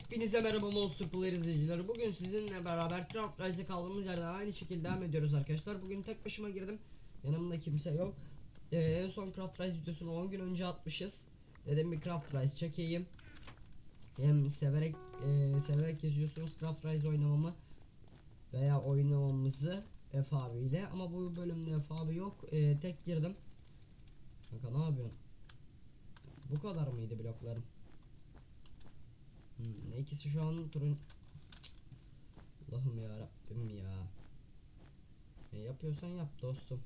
Hepinize merhaba Monster Player izleyicileri. Bugün sizinle beraber Craft Rise'e kaldığımız yerden aynı şekilde devam ediyoruz arkadaşlar. Bugün tek başıma girdim. Yanımda kimse yok. Ee, en son Craft Rise videosunu 10 gün önce atmışız. Dedim bir Craft Rise çekeyim. Hem severek e, severek yazıyorsunuz Craft Rise oynamamı veya oynamamızı Efe abiyle ama bu bölümde Efe abi yok. Ee, tek girdim. Kanka ne yapıyorsun? Bu kadar mıydı bloklarım? Hmm, ikisi şu an turun. Allah'ım ya Rabbim ya. Ne yapıyorsan yap dostum.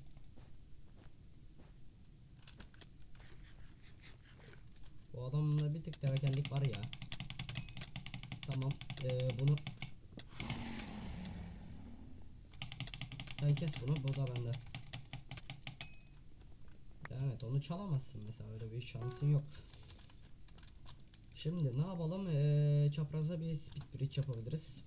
Bu adamda bir tık tevekellik var ya. Tamam. Ee, bunu Sen kes bunu. Bu da bende. Evet onu çalamazsın mesela öyle bir şansın yok. Şimdi ne yapalım? Ee, çapraza bir speed bridge yapabiliriz.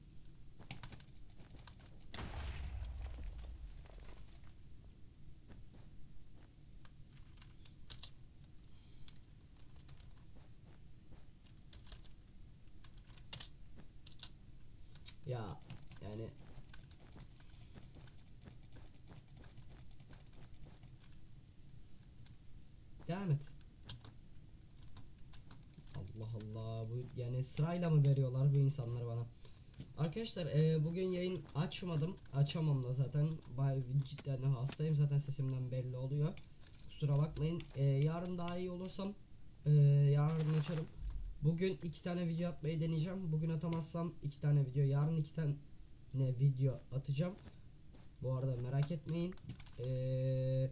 Ya yani Devam et. Allah Yani sırayla mı veriyorlar bu insanları bana? Arkadaşlar e, bugün yayın açmadım. Açamam da zaten. Bayağı cidden hastayım zaten sesimden belli oluyor. Kusura bakmayın. E, yarın daha iyi olursam e, yarın açarım. Bugün iki tane video atmayı deneyeceğim. Bugün atamazsam iki tane video. Yarın iki tane video atacağım. Bu arada merak etmeyin. Eee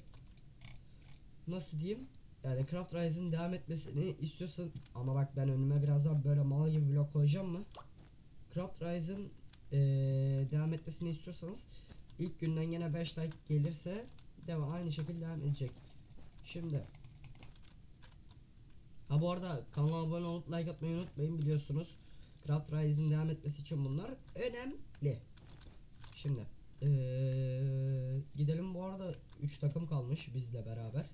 nasıl diyeyim? Yani Craft Rise'ın devam etmesini istiyorsan ama bak ben önüme biraz daha böyle mal gibi blok koyacağım mı? Craft Rise'ın eee, devam etmesini istiyorsanız ilk günden yine 5 like gelirse devam aynı şekilde devam edecek. Şimdi Ha bu arada kanala abone olup like atmayı unutmayın biliyorsunuz. Craft Rise'ın devam etmesi için bunlar önemli. Şimdi eee, gidelim bu arada 3 takım kalmış bizle beraber.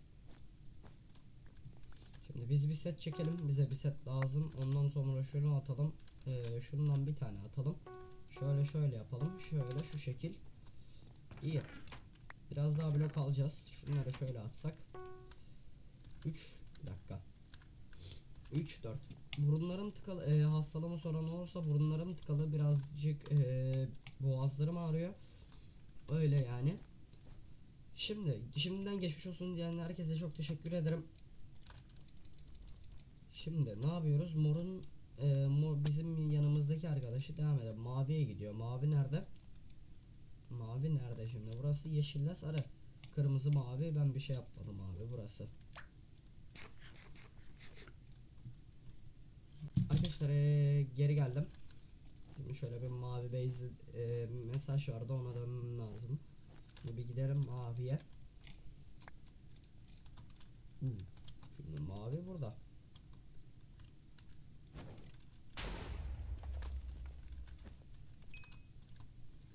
Şimdi biz bir set çekelim. Bize bir set lazım. Ondan sonra şunu atalım. Ee, şundan bir tane atalım. Şöyle şöyle yapalım. Şöyle şu şekil. İyi. Biraz daha blok alacağız. Şunları şöyle atsak. 3 dakika. 3 4. Burunlarım tıkalı. E, hastalığımı soran olursa burunlarım tıkalı. Birazcık e, boğazlarım ağrıyor. Öyle yani. Şimdi şimdiden geçmiş olsun diyen herkese çok teşekkür ederim. Şimdi ne yapıyoruz? Mor'un e, mor, bizim yanımızdaki arkadaşı devam edelim. Maviye gidiyor. Mavi nerede? Mavi nerede şimdi? Burası yeşille sarı. Kırmızı mavi. Ben bir şey yapmadım abi burası. Arkadaşlar e, geri geldim. Şimdi şöyle bir mavi base e, mesaj vardı ona dönmem lazım. Şimdi bir gidelim maviye. Hmm. Şimdi mavi burada.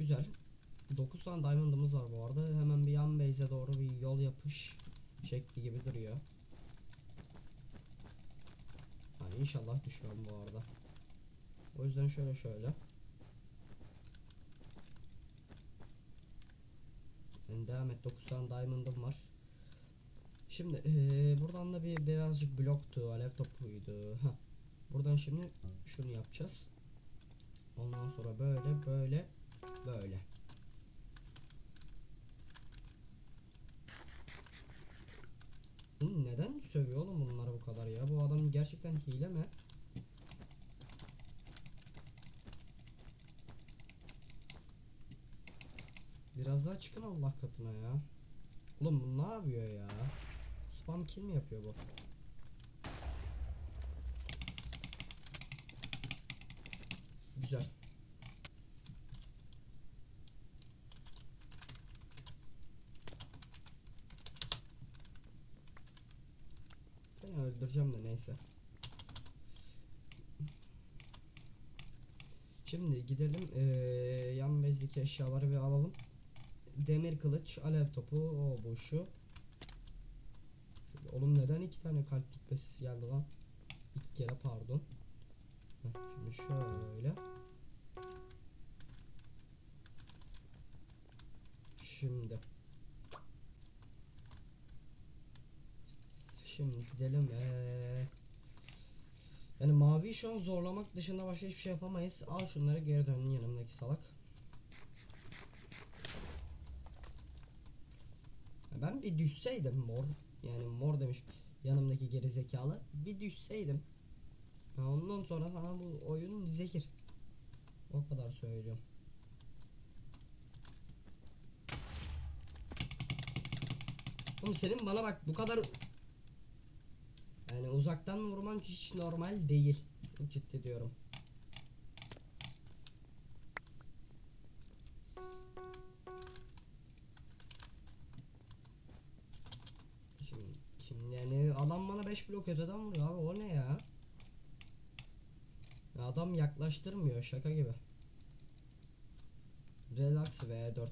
Güzel. 9 tane diamond'ımız var bu arada. Hemen bir yan base'e doğru bir yol yapış şekli gibi duruyor. Ha, inşallah düşmem bu arada. O yüzden şöyle şöyle. Yani devam et 9 tane diamond'ım var. Şimdi eee, buradan da bir birazcık bloktu, alev topuydu. Heh. Buradan şimdi şunu yapacağız. Ondan sonra böyle böyle böyle. Neden sövüyor oğlum bunlar bu kadar ya? Bu adam gerçekten hile mi? Biraz daha çıkın Allah katına ya. Oğlum bu ne yapıyor ya? Spam kill mi yapıyor bu? Güzel. Seni öldüreceğim de neyse. Şimdi gidelim eee yan bezdeki eşyaları bir alalım. Demir kılıç, alev topu, o bu şu. Şöyle, oğlum neden iki tane kalp gitmesi geldi lan? İki kere pardon. Şimdi şöyle. Şimdi. Şimdi gidelim. Ee, yani mavi şu an zorlamak dışında başka hiçbir şey yapamayız. Al şunları geri dön yanımdaki salak. Ben bir düşseydim mor. Yani mor demiş yanımdaki geri zekalı. Bir düşseydim. Ondan sonra sana bu oyun zehir. O kadar söylüyorum. Oğlum senin bana bak bu kadar yani uzaktan vurman hiç normal değil. Ciddi diyorum. Şimdi, şimdi yani adam bana 5 blok öteden vuruyor abi o ne ya? Adam yaklaştırmıyor şaka gibi. Relax V4.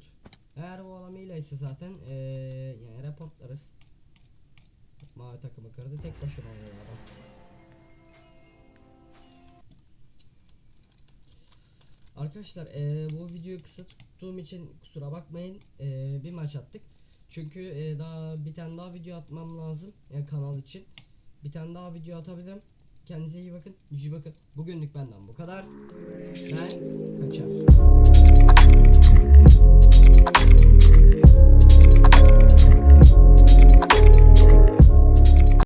Eğer bu adam iyiyse zaten eee yani reportlarız. Mavi takımı kırdı tek başına oynuyor adam. Arkadaşlar eee, bu videoyu kısa tuttuğum için kusura bakmayın Eee, bir maç attık. Çünkü eee, daha bir tane daha video atmam lazım yani kanal için. Bir tane daha video atabilirim. Kendinize iyi bakın. iyi bakın. Bugünlük benden bu kadar. Ben kaçar.